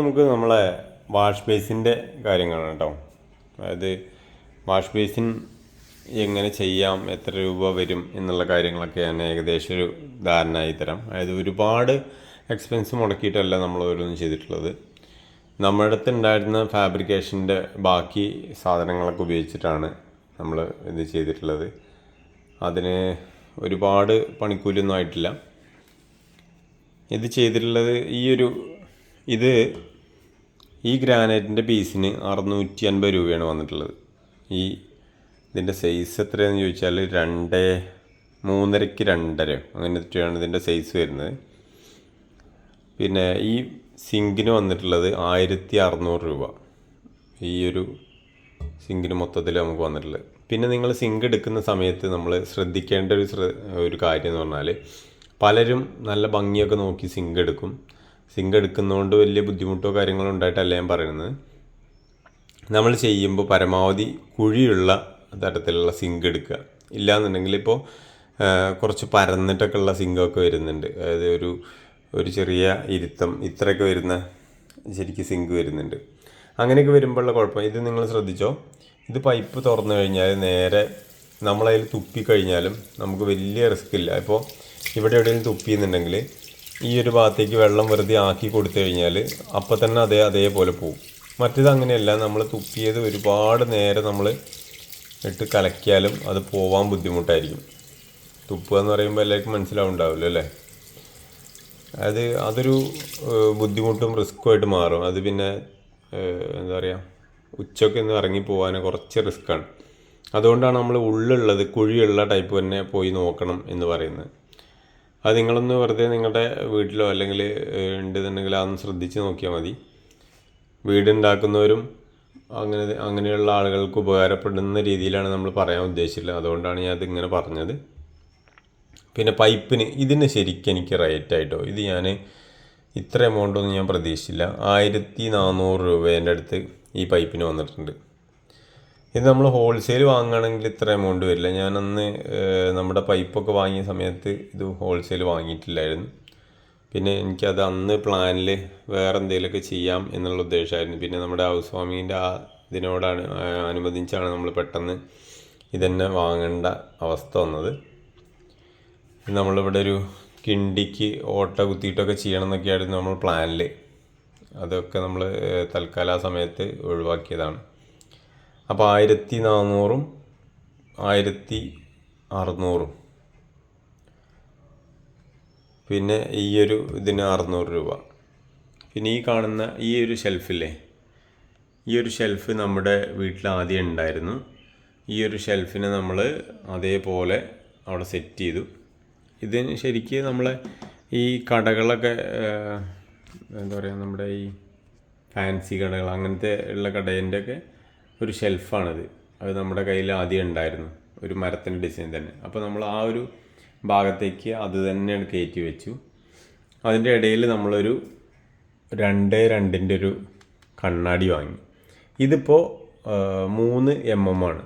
നമുക്ക് നമ്മളെ വാഷ് ബേസിന്റെ കാര്യങ്ങളാണ് കേട്ടോ അതായത് വാഷ് ബേസിൻ എങ്ങനെ ചെയ്യാം എത്ര രൂപ വരും എന്നുള്ള കാര്യങ്ങളൊക്കെ ഞാൻ ഏകദേശം ഒരു ധാരണയായി തരാം. അതായത് ഒരുപാട് എക്സ്പെൻസ് മുടക്കിയിട്ടല്ല നമ്മൾ ഓരോന്നും ചെയ്തിട്ടുള്ളത്. നമ്മുടെ അടുത്ത് ഉണ്ടായിരുന്ന ഫാബ്രിക്കേഷന്റെ ബാക്കി സാധനങ്ങളൊക്കെ ഉപയോഗിച്ചിട്ടാണ് നമ്മൾ ഇത് ചെയ്തിട്ടുള്ളത്. അതിന് ഒരുപാട് പണിക്കൂലിയൊന്നും ആയിട്ടില്ല. ഇത് ചെയ്തിട്ടുള്ളത് ഈ ഒരു ഇത് ഈ ഗ്രാനൈറ്റിന്റെ പീസിന് അറുന്നൂറ്റി അൻപത് രൂപയാണ് വന്നിട്ടുള്ളത്. ഈ ഇതിന്റെ സൈസ് എത്രയാണെന്ന് ചോദിച്ചാൽ രണ്ട് മൂന്നരയ്ക്ക് രണ്ടര അങ്ങനെയാണ് ഇതിന്റെ സൈസ് വരുന്നത്. പിന്നെ ഈ സിങ്കിന് വന്നിട്ടുള്ളത് ആയിരത്തി അറുന്നൂറ് രൂപ. ഈ ഒരു സിങ്കിന് മൊത്തത്തിൽ നമുക്ക് വന്നിട്ടുള്ളത്. പിന്നെ നിങ്ങൾ സിങ്ക് എടുക്കുന്ന സമയത്ത് നമ്മൾ ശ്രദ്ധിക്കേണ്ട ഒരു ഒരു കാര്യം എന്ന് പറഞ്ഞാൽ പലരും നല്ല ഭംഗിയൊക്കെ നോക്കി സിങ്ക് എടുക്കും. സിങ്ക് എടുക്കുന്നതുകൊണ്ട് വലിയ ബുദ്ധിമുട്ടോ കാര്യങ്ങളോ ഉണ്ടായിട്ടല്ല ഞാൻ പറയുന്നത്. നമ്മൾ ചെയ്യുമ്പോൾ പരമാവധി കുഴിയുള്ള തരത്തിലുള്ള സിങ്ക് എടുക്കുക. ഇല്ലാന്നുണ്ടെങ്കിൽ ഇപ്പോൾ കുറച്ച് പരന്നിട്ടൊക്കെ ഉള്ള സിങ്കൊക്കെ വരുന്നുണ്ട്. അതായത് ഒരു ഒരു ചെറിയ ഇരുത്തം ഇത്രയൊക്കെ വരുന്ന ശരിക്കും സിങ്ക് വരുന്നുണ്ട്. അങ്ങനെയൊക്കെ വരുമ്പോഴുള്ള കുഴപ്പം. ഇത് നിങ്ങൾ ശ്രദ്ധിച്ചോ? ഇത് പൈപ്പ് തുറന്നു കഴിഞ്ഞാൽ നേരെ നമ്മളതിൽ തുപ്പിക്കഴിഞ്ഞാലും നമുക്ക് വലിയ റിസ്ക് ഇല്ല. ഇപ്പോൾ ഇവിടെ എവിടെയെങ്കിലും തുപ്പിയെന്നുണ്ടെങ്കിൽ ഈ ഒരു ഭാഗത്തേക്ക് വെള്ളം വെറുതെ ആക്കി കൊടുത്തു കഴിഞ്ഞാൽ അപ്പം തന്നെ അതേ അതേപോലെ പോകും മറ്റേത് അങ്ങനെയല്ല. നമ്മൾ തുപ്പിയത് ഒരുപാട് നേരം നമ്മൾ ഇട്ട് കലക്കിയാലും അത് പോവാൻ ബുദ്ധിമുട്ടായിരിക്കും. തുപ്പുക എന്ന് പറയുമ്പോൾ എല്ലാവർക്കും മനസ്സിലാവുണ്ടാവില്ല അല്ലേ? അത് അതൊരു ബുദ്ധിമുട്ടും റിസ്ക്കുമായിട്ട് മാറും. അത് പിന്നെ എന്താ പറയുക ഉച്ചയ്ക്ക് ഒന്ന് ഇറങ്ങി പോകാൻ കുറച്ച് റിസ്ക്കാണ്. അതുകൊണ്ടാണ് നമ്മൾ ഉള്ളുള്ളത് കുഴിയുള്ള ടൈപ്പ് തന്നെ പോയി നോക്കണം എന്ന് പറയുന്നത്. അത് നിങ്ങളൊന്ന് വെറുതെ നിങ്ങളുടെ വീട്ടിലോ അല്ലെങ്കിൽ ഉണ്ടെന്നുണ്ടെങ്കിൽ അതൊന്ന് ശ്രദ്ധിച്ച് നോക്കിയാൽ മതി. വീടുണ്ടാക്കുന്നവരും അങ്ങനെ അങ്ങനെയുള്ള ആളുകൾക്ക് ഉപകാരപ്പെടുന്ന രീതിയിലാണ് നമ്മൾ പറയാൻ ഉദ്ദേശിച്ചിട്ടുള്ളത് അതുകൊണ്ടാണ് ഞാൻ ഇതിങ്ങനെ പറഞ്ഞത്. പിന്നെ പൈപ്പിന് ഇതിന് ശരിക്കും എനിക്ക് റേറ്റ് ആയിട്ടോ ഇത് ഞാൻ ഇത്ര എമൗണ്ടൊന്നും ഞാൻ പ്രതീക്ഷിച്ചില്ല. ആയിരത്തി നാനൂറ് രൂപേന്റെ അടുത്ത് ഈ പൈപ്പിന് വന്നിട്ടുണ്ട്. ഇത് നമ്മൾ ഹോൾസെയിൽ വാങ്ങുകയാണെങ്കിൽ ഇത്ര എമൗണ്ട് വരില്ല. ഞാൻ അന്ന് നമ്മുടെ പൈപ്പൊക്കെ വാങ്ങിയ സമയത്ത് ഇത് ഹോൾസെയിൽ വാങ്ങിയിട്ടില്ലായിരുന്നു. പിന്നെ എനിക്കത് അന്ന് പ്ലാനിൽ വേറെ എന്തെങ്കിലുമൊക്കെ ചെയ്യാം എന്നുള്ള ഉദ്ദേശമായിരുന്നു. പിന്നെ നമ്മുടെ ഹൗസ് വാമിങ്ങിന്റെ ആ ഇതിനോടാണ് അനുബന്ധിച്ചാണ് നമ്മൾ പെട്ടെന്ന് ഇതന്നെ വാങ്ങേണ്ട അവസ്ഥ വന്നത്. നമ്മളിവിടെ ഒരു കിണ്ടിക്ക് ഓട്ട കുത്തിയിട്ടൊക്കെ ചെയ്യണം എന്നൊക്കെയായിരുന്നു നമ്മൾ പ്ലാനിൽ അതൊക്കെ നമ്മൾ തൽക്കാല സമയത്ത് ഒഴിവാക്കിയതാണ്. അപ്പോൾ ആയിരത്തി നാനൂറും ആയിരത്തി അറുന്നൂറും. പിന്നെ ഈ ഒരു ഇതിന് അറുന്നൂറ് രൂപ. പിന്നെ ഈ കാണുന്ന ഈ ഒരു ഷെൽഫില്ലേ ഈ ഒരു ഷെൽഫ് നമ്മുടെ വീട്ടിൽ ആദ്യം ഉണ്ടായിരുന്നു. ഈ ഒരു ഷെൽഫിനെ നമ്മൾ അതേപോലെ അവിടെ സെറ്റ് ചെയ്തു. ഇതിന് ശരിക്ക് നമ്മളെ ഈ കടകളൊക്കെ എന്താ പറയുക നമ്മുടെ ഈ ഫാൻസി കടകൾ അങ്ങനത്തെ ഉള്ള കടേന്റെ ഒക്കെ ഒരു ഷെൽഫാണിത് അത് നമ്മുടെ കയ്യിൽ ആദ്യം ഉണ്ടായിരുന്നു. ഒരു മരത്തിന്റെ ഡിസൈൻ തന്നെ. അപ്പോൾ നമ്മൾ ആ ഒരു ഭാഗത്തേക്ക് അത് തന്നെയാണ് കയറ്റി വെച്ചു. അതിന്റെ ഇടയിൽ നമ്മളൊരു രണ്ട് രണ്ടിന്റെ ഒരു കണ്ണാടി വാങ്ങി. ഇതിപ്പോൾ മൂന്ന് എം എം ആണ്.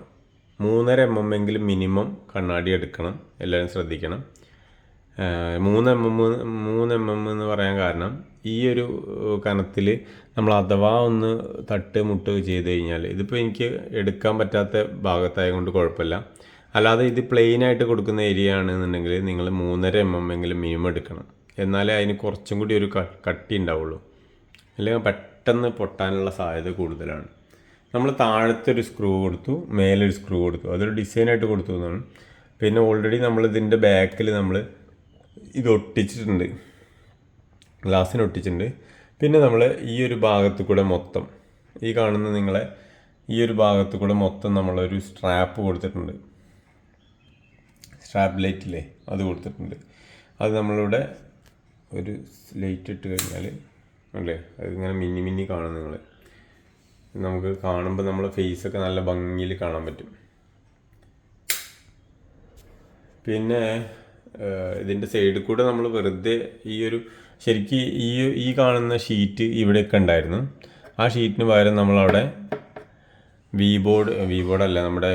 മൂന്നര എം എം എങ്കിലും മിനിമം കണ്ണാടി എടുക്കണം. എല്ലാവരും ശ്രദ്ധിക്കണം. മൂന്ന് എം എം മൂന്ന് എം എം എന്ന് പറയാൻ കാരണം ഈ ഒരു കനത്തിൽ നമ്മൾ അഥവാ ഒന്ന് തട്ട് മുട്ട് ചെയ്ത് കഴിഞ്ഞാൽ ഇതിപ്പോൾ എനിക്ക് എടുക്കാൻ പറ്റാത്ത ഭാഗത്തായത് കൊണ്ട് കുഴപ്പമില്ല. അല്ലാതെ ഇത് പ്ലെയിൻ ആയിട്ട് കൊടുക്കുന്ന ഏരിയ ആണെന്നുണ്ടെങ്കിൽ നിങ്ങൾ മൂന്നര എം എം എങ്കിലും മിനിമം എടുക്കണം. എന്നാലേ അതിന് കുറച്ചും കൂടി ഒരു കട്ടി ഉണ്ടാവുള്ളൂ. അല്ലെങ്കിൽ പെട്ടെന്ന് പൊട്ടാനുള്ള സാധ്യത കൂടുതലാണ്. നമ്മൾ താഴത്തെ ഒരു സ്ക്രൂ കൊടുത്തു മേലൊരു സ്ക്രൂ കൊടുത്തു. അതൊരു ഡിസൈനായിട്ട് കൊടുത്തു എന്നാണ്. പിന്നെ ഓൾറെഡി നമ്മൾ ഇതിന്റെ ബാക്കിൽ നമ്മൾ ഇത് ഒട്ടിച്ചിട്ടുണ്ട്. ഗ്ലാസ്സിന് ഒട്ടിച്ചിട്ടുണ്ട്. പിന്നെ നമ്മൾ ഈ ഒരു ഭാഗത്ത് കൂടെ മൊത്തം ഈ കാണുന്ന നിങ്ങളെ ഈ ഒരു ഭാഗത്ത് കൂടെ മൊത്തം നമ്മളൊരു സ്ട്രാപ്പ് കൊടുത്തിട്ടുണ്ട്. സ്ട്രാപ്പ് ലൈറ്റില്ലേ അത് കൊടുത്തിട്ടുണ്ട്. അത് നമ്മളിവിടെ ഒരു ലൈറ്റ് ഇട്ട് കഴിഞ്ഞാൽ അല്ലേ? അതിങ്ങനെ മിന്നി മിന്നി കാണും നിങ്ങൾ നമുക്ക് കാണുമ്പോൾ നമ്മളെ ഫേസൊക്കെ നല്ല ഭംഗിയിൽ കാണാൻ പറ്റും. പിന്നെ ഇതിന്റെ സൈഡിൽ കൂടെ നമ്മൾ വെറുതെ ഈ ഒരു ശരിക്ക് ഈ ഈ കാണുന്ന ഷീറ്റ് ഇവിടെയൊക്കെ ഉണ്ടായിരുന്നു. ആ ഷീറ്റിന് പകരം നമ്മളവിടെ വി ബോർഡ് വി ബോർഡ് അല്ല നമ്മുടെ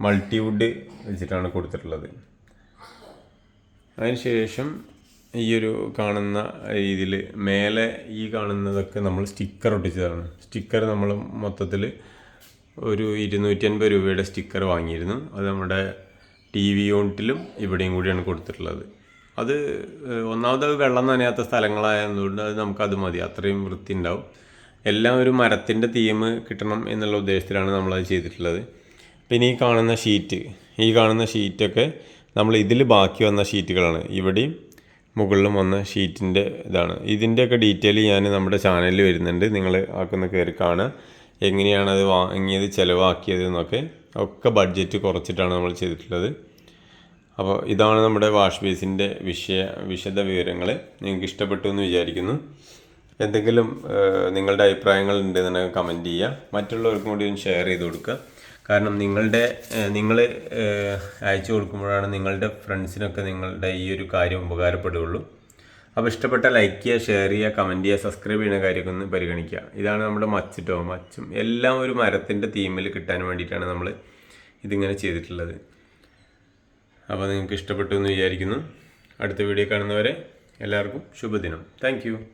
മൾട്ടിവുഡ് വെച്ചിട്ടാണ് കൊടുത്തിട്ടുള്ളത്. അതിന് ശേഷം ഈ ഒരു കാണുന്ന രീതിയിൽ മേലെ ഈ കാണുന്നതൊക്കെ നമ്മൾ സ്റ്റിക്കർ ഒട്ടിച്ചതാണ്. സ്റ്റിക്കർ നമ്മൾ മൊത്തത്തിൽ ഒരു ഇരുന്നൂറ്റി അൻപത് രൂപയുടെ സ്റ്റിക്കർ വാങ്ങിയിരുന്നു. അത് നമ്മുടെ ടി വി യൂണിറ്റിലും ഇവിടെയും കൂടിയാണ് കൊടുത്തിട്ടുള്ളത്. അത് ഒന്നാമത് വെള്ളം നനയാത്ത സ്ഥലങ്ങളായതുകൊണ്ട് അത് നമുക്കത് മതി. അത്രയും വൃത്തി ഉണ്ടാവും എല്ലാം ഒരു മരത്തിന്റെ തീം കിട്ടണം എന്നുള്ള ഉദ്ദേശത്തിലാണ് നമ്മളത് ചെയ്തിട്ടുള്ളത്. പിന്നെ ഈ കാണുന്ന ഷീറ്റ് ഈ കാണുന്ന ഷീറ്റൊക്കെ നമ്മൾ ഇതിൽ ബാക്കി വന്ന ഷീറ്റുകളാണ്. ഇവിടെയും മുകളിലും വന്ന ഷീറ്റിന്റെ ഇതാണ്. ഇതിന്റെയൊക്കെ ഡീറ്റെയിൽ ഞാൻ നമ്മുടെ ചാനലിൽ വരുന്നുണ്ട്. നിങ്ങൾ ആക്കുന്ന കയറി കാണുക. എങ്ങനെയാണ് അത് വാങ്ങിയത് ചിലവാക്കിയത് എന്നൊക്കെ. ഒക്കെ ബഡ്ജറ്റ് കുറച്ചിട്ടാണ് നമ്മൾ ചെയ്തിട്ടുള്ളത്. അപ്പോൾ ഇതാണ് നമ്മുടെ വാഷ് ബേസിന്റെ വിഷയ വിശദ വിവരങ്ങൾ നിങ്ങൾക്ക് ഇഷ്ടപ്പെട്ടു എന്ന് വിചാരിക്കുന്നു. എന്തെങ്കിലും നിങ്ങളുടെ അഭിപ്രായങ്ങൾ ഉണ്ടെന്നുണ്ടെങ്കിൽ കമന്റ് ചെയ്യുക. മറ്റുള്ളവർക്കും കൂടി ഒന്ന് ഷെയർ ചെയ്ത് കൊടുക്കുക. കാരണം നിങ്ങളുടെ നിങ്ങൾ അയച്ചു കൊടുക്കുമ്പോഴാണ് നിങ്ങളുടെ ഫ്രണ്ട്സിനൊക്കെ നിങ്ങളുടെ ഈ ഒരു കാര്യം ഉപകാരപ്പെടുകയുള്ളൂ. അപ്പോൾ ഇഷ്ടപ്പെട്ട ലൈക്ക് ചെയ്യുക ഷെയർ ചെയ്യുക കമന്റ് ചെയ്യുക സബ്സ്ക്രൈബ് ചെയ്യുന്ന കാര്യമൊക്കെ ഒന്ന് പരിഗണിക്കുക. ഇതാണ് നമ്മുടെ മച്ചിട്ടോ. മച്ചും എല്ലാം ഒരു മരത്തിന്റെ തീമിൽ കിട്ടാൻ വേണ്ടിയിട്ടാണ് നമ്മൾ ഇതിങ്ങനെ ചെയ്തിട്ടുള്ളത്. അപ്പോൾ നിങ്ങൾക്ക് ഇഷ്ടപ്പെട്ടു എന്ന് വിചാരിക്കുന്നു. അടുത്ത വീഡിയോ കാണുന്നവരെ എല്ലാവർക്കും ശുഭദിനം. താങ്ക്